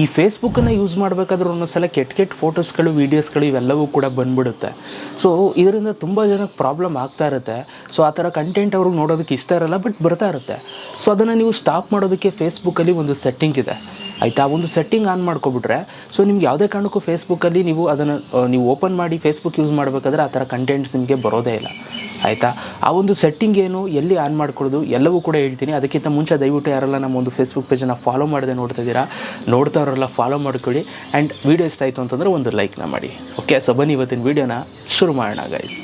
ಈ ಫೇಸ್ಬುಕ್ಕನ್ನು ಯೂಸ್ ಮಾಡಬೇಕಾದ್ರೆ ಒಂದೊಂದ್ಸಲ ಕೆಟ್ಟ ಕೆಟ್ಟ ಫೋಟೋಸ್ಗಳು ವೀಡಿಯೋಸ್ಗಳು ಇವೆಲ್ಲವೂ ಕೂಡ ಬಂದ್ಬಿಡುತ್ತೆ. ಸೊ ಇದರಿಂದ ತುಂಬ ಜನಕ್ಕೆ ಪ್ರಾಬ್ಲಮ್ ಆಗ್ತಾ ಇರುತ್ತೆ. ಸೊ ಆ ಥರ ಕಂಟೆಂಟ್ ಅವ್ರಿಗೆ ನೋಡೋದಕ್ಕೆ ಇಷ್ಟ ಇರಲ್ಲ ಬಟ್ ಬರ್ತಾ ಇರುತ್ತೆ. ಸೊ ಅದನ್ನು ನೀವು ಸ್ಟಾಪ್ ಮಾಡೋದಕ್ಕೆ ಫೇಸ್ಬುಕ್ಕಲ್ಲಿ ಒಂದು ಸೆಟ್ಟಿಂಗ್ ಇದೆ. ಆಯಿತಾ? ಒಂದು ಸೆಟ್ಟಿಂಗ್ ಆನ್ ಮಾಡ್ಕೊಬಿಟ್ರೆ ಸೊ ನಿಮ್ಗೆ ಯಾವುದೇ ಕಾರಣಕ್ಕೂ ಫೇಸ್ಬುಕ್ಕಲ್ಲಿ ನೀವು ಅದನ್ನು ನೀವು ಓಪನ್ ಮಾಡಿ ಫೇಸ್ಬುಕ್ ಯೂಸ್ ಮಾಡಬೇಕಾದ್ರೆ ಆ ಥರ ಕಂಟೆಂಟ್ಸ್ ನಿಮಗೆ ಬರೋದೇ ಇಲ್ಲ. ಆಯಿತಾ? ಆ ಒಂದು ಸೆಟ್ಟಿಂಗ್ ಏನು, ಎಲ್ಲಿ ಆನ್ ಮಾಡ್ಕೊಳ್ಳೋದು, ಎಲ್ಲವೂ ಕೂಡ ಹೇಳ್ತೀನಿ. ಅದಕ್ಕಿಂತ ಮುಂಚೆ ದಯವಿಟ್ಟು ಯಾರೆಲ್ಲ ನಮ್ಮ ಒಂದು ಫೇಸ್ಬುಕ್ ಪೇಜನ್ನು ಫಾಲೋ ಮಾಡದೆ ನೋಡ್ತಾ ಇದ್ದೀರಾ ನೋಡ್ತಾವ್ರೆಲ್ಲ ಫಾಲೋ ಮಾಡ್ಕೊಳ್ಳಿ. ಆ್ಯಂಡ್ ವೀಡಿಯೋ ಇಷ್ಟ ಆಯಿತು ಅಂತಂದರೆ ಒಂದು ಲೈಕ್ನ ಮಾಡಿ. ಓಕೆ ಸೊ ಬನ್ನಿ ಇವತ್ತಿನ ವೀಡಿಯೋನ ಶುರು ಮಾಡೋಣ ಗೈಸ್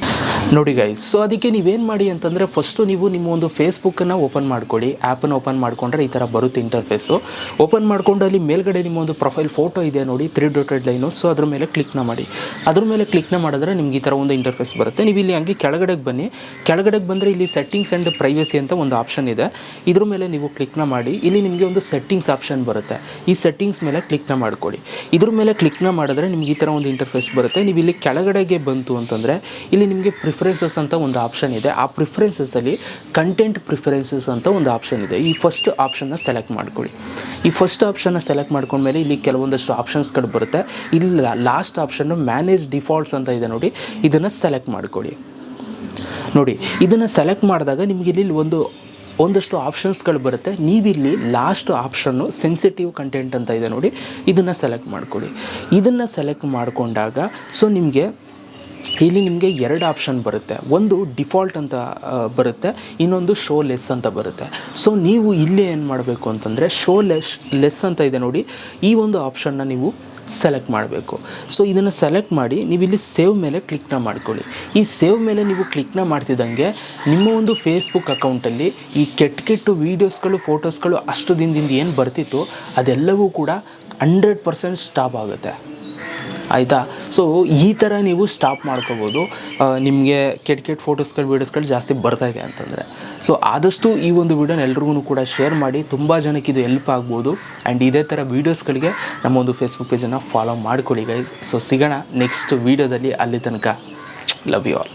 ನೋಡಿ ಗೈಸ್ ಸೊ ಅದಕ್ಕೆ ನೀವೇನು ಮಾಡಿ ಅಂತಂದರೆ ಫಸ್ಟು ನೀವು ನಿಮ್ಮ ಒಂದು ಫೇಸ್ಬುಕ್ಕನ್ನು ಓಪನ್ ಮಾಡ್ಕೊಳ್ಳಿ. ಆ್ಯಪನ್ನು ಓಪನ್ ಮಾಡ್ಕೊಂಡ್ರೆ ಈ ಥರ ಬರುತ್ತೆ ಇಂಟರ್ಫೇಸು ಓಪನ್ ಮಾಡ್ಕೊಂಡು ಅಲ್ಲಿ ಮೇಲ್ಗಡೆ ನಿಮ್ಮ ಒಂದು ಪ್ರೊಫೈಲ್ ಫೋಟೋ ಇದೆ ನೋಡಿ ತ್ರೀ ಡೊಟೆಡ್ ಲೈನು ಸೊ ಅದ್ರ ಮೇಲೆ ಕ್ಲಿಕ್ನ ಮಾಡಿ. ಅದ್ರ ಮೇಲೆ ಕ್ಲಿಕ್ನ ಮಾಡಿದ್ರೆ ನಿಮ್ಗೆ ಈ ಥರ ಒಂದು ಇಂಟರ್ಫೇಸ್ ಬರುತ್ತೆ. ನೀವು ಇಲ್ಲಿ ಹಂಗೆ ಕೆಳಗಡೆಗೆ ಬನ್ನಿ. ಕೆಳಗಡೆಗೆ ಬಂದರೆ ಇಲ್ಲಿ ಸೆಟ್ಟಿಂಗ್ಸ್ ಆ್ಯಂಡ್ ಪ್ರೈವಸಿ ಅಂತ ಒಂದು ಆಪ್ಷನ್ ಇದೆ. ಇದ್ರ ಮೇಲೆ ನೀವು ಕ್ಲಿಕ್ನ ಮಾಡಿ. ಇಲ್ಲಿ ನಿಮಗೆ ಒಂದು ಸೆಟ್ಟಿಂಗ್ಸ್ ಆಪ್ಷನ್ ಬರುತ್ತೆ. ಈ ಸೆಟ್ಟಿಂಗ್ಸ್ ಮೇಲೆ ಕ್ಲಿಕ್ನ ಮಾಡ್ಕೊಳ್ಳಿ ಇದ್ರ ಮೇಲೆ ಕ್ಲಿಕ್ನ ಮಾಡಿದ್ರೆ ನಿಮ್ಗೆ ಈ ಥರ ಒಂದು ಇಂಟರ್ಫೇಸ್ ಬರುತ್ತೆ. ನೀವು ಇಲ್ಲಿ ಕೆಳಗಡೆಗೆ ಬಂತು ಅಂತಂದರೆ ಇಲ್ಲಿ ನಿಮಗೆ ಪ್ರಿಫರೆನ್ಸಸ್ ಅಂತ ಒಂದು ಆಪ್ಷನ್ ಇದೆ. ಆ ಪ್ರಿಫರೆನ್ಸಸ್ಸಲ್ಲಿ ಕಂಟೆಂಟ್ ಪ್ರಿಫರೆನ್ಸಸ್ ಅಂತ ಒಂದು ಆಪ್ಷನ್ ಇದೆ. ಈ ಫಸ್ಟ್ ಆಪ್ಷನ್ನ ಸೆಲೆಕ್ಟ್ ಮಾಡ್ಕೊಳ್ಳಿ ಈ ಫಸ್ಟ್ ಆಪ್ಷನ್ನ ಸೆಲೆಕ್ಟ್ ಮಾಡ್ಕೊಂಡ್ಮೇಲೆ ಇಲ್ಲಿ ಕೆಲವೊಂದಷ್ಟು ಆಪ್ಷನ್ಸ್ಗಳು ಬರುತ್ತೆ. ಇಲ್ಲ ಲಾಸ್ಟ್ ಆಪ್ಷನ್ನು ಮ್ಯಾನೇಜ್ ಡಿಫಾಲ್ಟ್ಸ್ ಅಂತ ಇದೆ ನೋಡಿ. ಇದನ್ನು ಸೆಲೆಕ್ಟ್ ಮಾಡ್ಕೊಳ್ಳಿ ನೋಡಿ, ಇದನ್ನು ಸೆಲೆಕ್ಟ್ ಮಾಡಿದಾಗ ನಿಮಗೆ ಇಲ್ಲಿ ಒಂದು, ಒಂದಷ್ಟು ಆಪ್ಷನ್ಸ್ಗಳು ಬರುತ್ತೆ. ನೀವಿಲ್ಲಿ ಲಾಸ್ಟ್ ಆಪ್ಷನ್ನು ಸೆನ್ಸಿಟಿವ್ ಕಂಟೆಂಟ್ ಅಂತ ಇದೆ ನೋಡಿ, ಇದನ್ನು ಸೆಲೆಕ್ಟ್ ಮಾಡ್ಕೊಳ್ಳಿ. ಇದನ್ನು ಸೆಲೆಕ್ಟ್ ಮಾಡಿಕೊಂಡಾಗ ಸೊ ನಿಮಗೆ ಇಲ್ಲಿ ನಿಮಗೆ ಎರಡು ಆಪ್ಷನ್ ಬರುತ್ತೆ. ಒಂದು ಡಿಫಾಲ್ಟ್ ಅಂತ ಬರುತ್ತೆ, ಇನ್ನೊಂದು ಶೋ ಲೆಸ್ ಅಂತ ಬರುತ್ತೆ. ಸೊ ನೀವು ಇಲ್ಲಿ ಏನು ಮಾಡಬೇಕು ಅಂತಂದರೆ ಶೋ ಲೆಸ್ ಲೆಸ್ ಅಂತ ಇದೆ ನೋಡಿ, ಈ ಒಂದು ಆಪ್ಷನ್ನ ನೀವು ಸೆಲೆಕ್ಟ್ ಮಾಡಬೇಕು. ಸೊ ಇದನ್ನು ಸೆಲೆಕ್ಟ್ ಮಾಡಿ ನೀವು ಇಲ್ಲಿ ಸೇವ್ ಮೇಲೆ ಕ್ಲಿಕ್ನ ಮಾಡ್ಕೊಳ್ಳಿ. ಈ ಸೇವ್ ಮೇಲೆ ನೀವು ಕ್ಲಿಕ್ನ ಮಾಡ್ತಿದ್ದಂಗೆ ನಿಮ್ಮ ಒಂದು ಫೇಸ್ಬುಕ್ ಅಕೌಂಟಲ್ಲಿ ಈ ಕೆಟ್ಟ ಕೆಟ್ಟು ವೀಡಿಯೋಸ್ಗಳು ಫೋಟೋಸ್ಗಳು ಅಷ್ಟು ದಿನದಿಂದ ಏನು ಬರ್ತಿತ್ತು, ಅದೆಲ್ಲವೂ ಕೂಡ ಹಂಡ್ರೆಡ್ ಪರ್ಸೆಂಟ್ ಸ್ಟಾಪ್ ಆಗುತ್ತೆ. ಆಯಿತಾ? ಸೊ ಈ ಥರ ನೀವು ಸ್ಟಾಪ್ ಮಾಡ್ಕೋಬೋದು. ನಿಮಗೆ ಕೆಟ್ಟ ಕೆಟ್ಟ ಫೋಟೋಸ್ಗಳು ವೀಡಿಯೋಸ್ಗಳು ಜಾಸ್ತಿ ಬರ್ತಾ ಇದೆ ಅಂತಂದರೆ. ಸೊ ಆದಷ್ಟು ಈ ಒಂದು ವೀಡಿಯೋನ ಎಲ್ರಿಗೂ ಕೂಡ ಶೇರ್ ಮಾಡಿ, ತುಂಬ ಜನಕ್ಕೆ ಇದು ಹೆಲ್ಪ್ ಆಗ್ಬೋದು. ಆ್ಯಂಡ್ ಇದೇ ಥರ ವೀಡಿಯೋಸ್ಗಳಿಗೆ ನಮ್ಮ ಒಂದು ಫೇಸ್ಬುಕ್ ಪೇಜನ್ನು ಫಾಲೋ ಮಾಡ್ಕೊಳ್ಳಿ ಗೈಸ್ ಸೊ ಸಿಗೋಣ ನೆಕ್ಸ್ಟ್ ವೀಡಿಯೋದಲ್ಲಿ ಅಲ್ಲಿ ತನಕ. Love you all